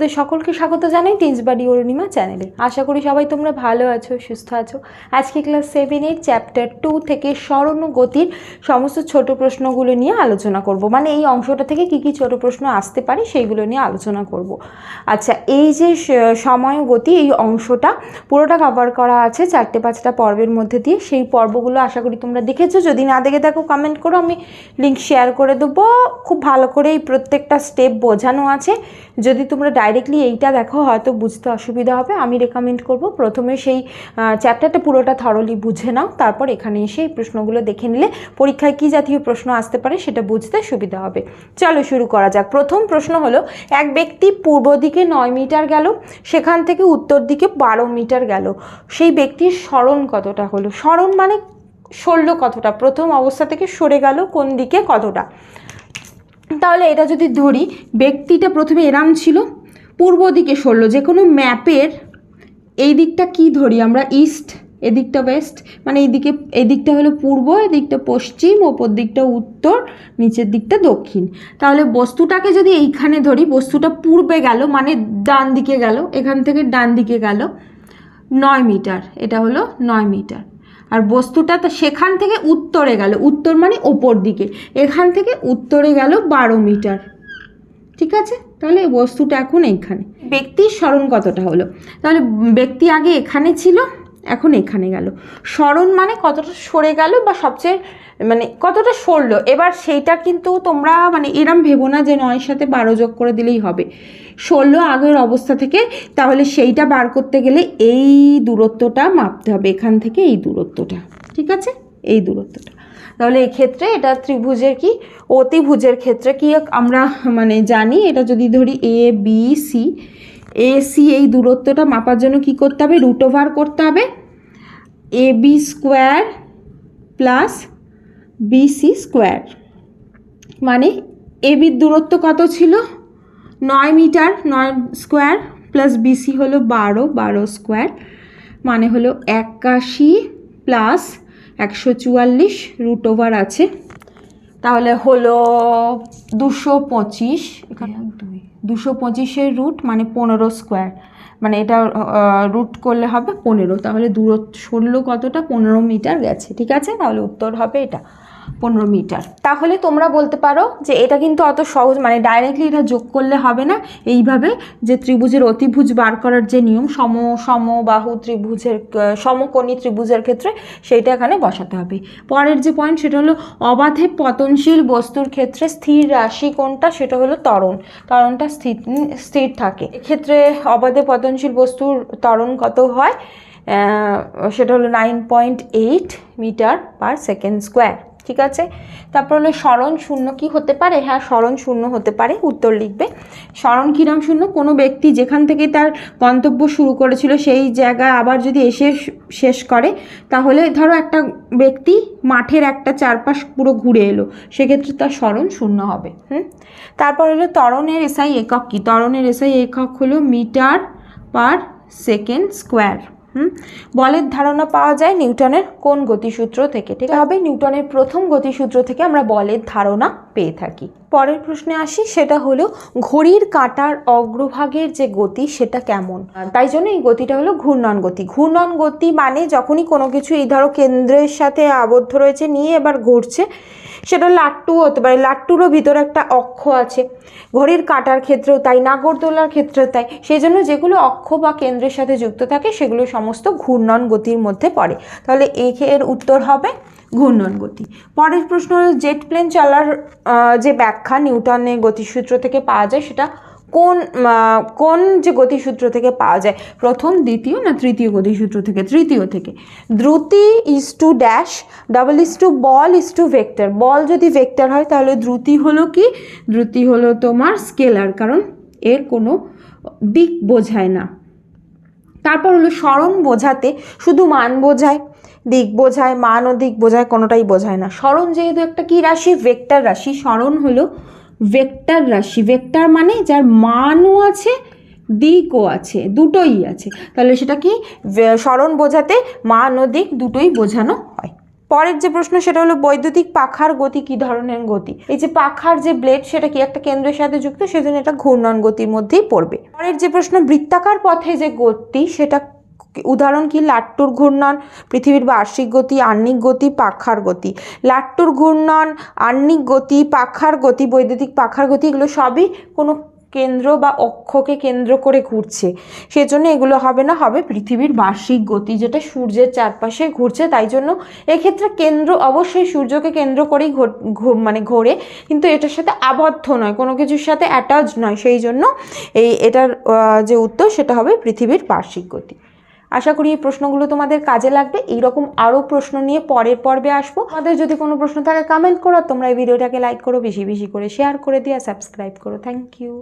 তোমাদের সকলকে স্বাগত জানাই টিন্সবাড়ি অরুণিমা চ্যানেলে আশা করি সবাই তোমরা ভালো আছো, সুস্থ আছো। আজকে ক্লাস সেভেনের চ্যাপ্টার টু থেকে স্মরণ গতির সমস্ত ছোট প্রশ্নগুলো নিয়ে আলোচনা করব। মানে এই অংশটা থেকে কি কি ছোট প্রশ্ন আসতে পারে সেইগুলো নিয়ে আলোচনা করব। আচ্ছা এই যে সময় গতি, এই অংশটা পুরোটা কভার করা আছে চারটে পাঁচটা পর্বের মধ্যে দিয়ে। সেই পর্বগুলো আশা করি তোমরা দেখেছ। যদি না দেখে থাকো কমেন্ট করো, আমি লিঙ্ক শেয়ার করে দেবো। খুব ভালো করে এই প্রত্যেকটা স্টেপ বোঝানো আছে। যদি তোমরা ডাইরেক্টলি এইটা দেখো, হয়তো বুঝতে অসুবিধা হবে। আমি রেকমেন্ড করব, প্রথমে সেই চ্যাপ্টারটা পুরোটা থরলি বুঝে নাও, তারপর এখানে এসে এই প্রশ্নগুলো দেখে নিলে পরীক্ষায় কী জাতীয় প্রশ্ন আসতে পারে সেটা বুঝতে সুবিধা হবে। চলো শুরু করা যাক। প্রথম প্রশ্ন হলো, এক ব্যক্তি পূর্ব দিকে নয় মিটার গেল, সেখান থেকে উত্তর দিকে বারো মিটার গেল। সেই ব্যক্তির স্মরণ কতটা হলো? স্মরণ মানে সরল কতটা? প্রথম অবস্থা থেকে সরে গেল, কোন দিকে কতটা? তাহলে এটা যদি ধরি, ব্যক্তিটা প্রথমে এরাম ছিল পূর্ব দিকে সরলো, যে কোনো ম্যাপের এই দিকটা কি ধরি আমরা? ইস্ট এদিকটা ওয়েস্ট মানে এইদিকে এদিকটা হলো পূর্ব এদিকটা পশ্চিম, ওপর দিকটা উত্তর, নিচের দিকটা দক্ষিণ। তাহলে বস্তুটাকে যদি এইখানে ধরি, বস্তুটা পূর্বে গেল মানে ডান দিকে গেল, এখান থেকে ডান দিকে গেল, নয় মিটার, এটা হলো নয় মিটার। আর বস্তুটা তো সেখান থেকে উত্তরে গেল, উত্তর মানে ওপর দিকে, এখান থেকে উত্তরে গেল বারো মিটার। ঠিক আছে? তাহলে বস্তুটা এখন এইখানে। ব্যক্তির স্মরণ কতটা হলো? তাহলে ব্যক্তি আগে এখানে ছিল, এখন এখানে গেল। স্মরণ মানে কতটা সরে গেল বা সবচেয়ে মানে কতটা সরলো? এবার সেইটা কিন্তু তোমরা মানে এরম ভেবো না যে নয়ের সাথে বারো যোগ করে দিলেই হবে। ষোলো আগের অবস্থা থেকে, তাহলে সেইটা বার করতে গেলে এই দূরত্বটা মাপতে হবে। এখান থেকে এই দূরত্বটা, ঠিক আছে? এই দূরত্বটা। তাহলে এক্ষেত্রে এটা ত্রিভুজের কি? অতিভুজের ক্ষেত্রে কি আমরা মানে জানি, এটা যদি ধরি A B C A C এই দূরত্বটা মাপার জন্য কি করতে হবে? রুট ওভার করতে হবে। A B square plus BC square মানে এ বির দূরত্ব কত ছিল? নয় মিটার, নয় স্কোয়ার প্লাস বিসি হলো বারো বারো স্কোয়ার মানে হলো একাশি প্লাস একশো চুয়াল্লিশ রুট ওভার আছে। তাহলে হলো দুশো পঁচিশ দুশো পঁচিশের রুট মানে পনেরো স্কোয়ার মানে এটা রুট করলে হবে পনেরো। তাহলে দূরত্ব ষোলো কতটা? পনেরো মিটার গেছে। ঠিক আছে? তাহলে উত্তর হবে এটা। পনেরো মিটার। তাহলে তোমরা বলতে পারো যে এটা কিন্তু অত সহজ মানে ডাইরেক্টলি এটা যোগ করলে হবে না। এইভাবে যে ত্রিভুজের অতিভুজ বার করার যে নিয়ম, সম সমবাহু ত্রিভুজের সমকোণী ত্রিভুজের ক্ষেত্রে সেইটা এখানে বসাতে হবে। পরের যে পয়েন্ট সেটা হলো অবাধে পতনশীল বস্তুর ক্ষেত্রে স্থির রাশি কোনটা? সেটা হলো ত্বরণ। ত্বরণটা স্থির স্থির থাকে। এক্ষেত্রে অবাধে পতনশীল বস্তুর ত্বরণ কত হয়? সেটা হলো nine point eight metre per second square ঠিক আছে? তারপর হলো স্মরণ শূন্য কি হতে পারে? হ্যাঁ স্মরণ শূন্য হতে পারে, উত্তর লিখবে। স্মরণ কিরম শূন্য, কোনো ব্যক্তি যেখান থেকে তার গন্তব্য শুরু করেছিল সেই জায়গায় আবার যদি এসে শেষ করে, তাহলে ধরো একটা ব্যক্তি মাঠের একটা চারপাশ পুরো ঘুরে এলো, সেক্ষেত্রে তার স্মরণ শূন্য হবে, হুম? তারপর হলো ত্বরণের এসআই একক কি? ত্বরণের এসআই একক হলো মিটার পার সেকেন্ড স্কোয়ার। হুম? বলের ধারণা পাওয়া যায় নিউটনের কোন গতিসূত্র থেকে, ঠিক হবে নিউটনের প্রথম গতিসূত্র থেকে আমরা বলের ধারণা পেয়ে থাকি। পরের প্রশ্নে আসি, সেটা হলো, ঘড়ির কাঁটার অগ্রভাগের যে গতি, সেটা কেমন? তাই জন্য এই গতিটা হলো ঘূর্ণন গতি। ঘূর্ণন গতি মানে যখনই কোনো কিছু এই ধরো কেন্দ্রের সাথে আবদ্ধ রয়েছে, নিয়ে এবার ঘুরছে, সেটা লাট্টু হতে পারে। লাট্টুরও ভিতরে একটা অক্ষ আছে। ঘড়ির কাঁটার ক্ষেত্রেও তাই, নাগরদোলার ক্ষেত্রেও তাই। সেই জন্য যেগুলো অক্ষ বা কেন্দ্রের সাথে যুক্ত থাকে, সেগুলো সমস্ত ঘূর্ণন গতির মধ্যে পড়ে। তাহলে এই এর উত্তর হবে ঘূর্ণন গতি। পরের প্রশ্ন হলো, জেট প্লেন চলার যে ব্যাখ্যা নিউটনের গতিসূত্র থেকে পাওয়া যায়, সেটা কোন কোন যে গতিসূত্র থেকে পাওয়া যায়? প্রথম, দ্বিতীয় না তৃতীয় গতিসূত্র থেকে? তৃতীয় থেকে। দ্রুতি is to dash double is to ball is to vector বল যদি ভেক্টর হয়, তাহলে দ্রুতি হলো কি? দ্রুতি হলো তোমার স্কেলার কারণ এর কোনো দিক বোঝায় না। তারপর হলো স্মরণ বোঝাতে, শুধু মান বোঝায়। দিক বোঝায়, মান ও দিক বোঝায়, কোনোটাই বোঝায় না। স্মরণ যেহেতু একটা কি রাশি? ভেক্টর রাশি। স্মরণ হলো ভেক্টর রাশি। ভেক্টর মানে যার মানও আছে, দিকও আছে, দুটোই আছে। তাহলে সেটা কি? স্মরণ বোঝাতে মান ও দিক দুটোই বোঝানো হয়। পরের যে প্রশ্ন, সেটা হলো বৈদ্যুতিক পাখার গতি কি ধরনের গতি? এই যে পাখার যে ব্লেড সেটা কি একটা কেন্দ্রের সাথে যুক্ত? সেজন্য এটা ঘূর্ণন গতির মধ্যেই পড়বে। পরের যে প্রশ্ন, বৃত্তাকার পথে যে গতি, সেটা উদাহরণ কি? লাট্টুর ঘূর্ণন, পৃথিবীর বার্ষিক গতি আহ্নিক গতি, পাখার গতি। লাট্টুর ঘূর্ণন আহ্নিক গতি, পাখার গতি, বৈদ্যুতিক পাখার গতি, এগুলো সবই কোনো কেন্দ্র বা অক্ষকে কেন্দ্র করে ঘুরছে। সেজন্য এগুলো হবে না, হবে পৃথিবীর বার্ষিক গতি, যেটা সূর্যের চারপাশে ঘুরছে। তাই জন্য এক্ষেত্রে কেন্দ্র অবশ্যই সূর্যকে কেন্দ্র করেই মানে ঘোরে। কিন্তু এটার সাথে আবদ্ধ নয়, কোনো কিছুর সাথে অ্যাটাচ নয়। সেই জন্য এই, এটার যে উত্তর, সেটা হবে পৃথিবীর বার্ষিক গতি। আশা করি এই প্রশ্নগুলো তোমাদের কাজে লাগবে। এইরকম আরও প্রশ্ন নিয়ে পরের পর্বে আসব। তোমাদের যদি কোনো প্রশ্ন থাকে কমেন্ট করো। তোমরা এই ভিডিওটাকে লাইক করো, বেশি বেশি করে শেয়ার করে দিয়ে সাবস্ক্রাইব করো। Thank you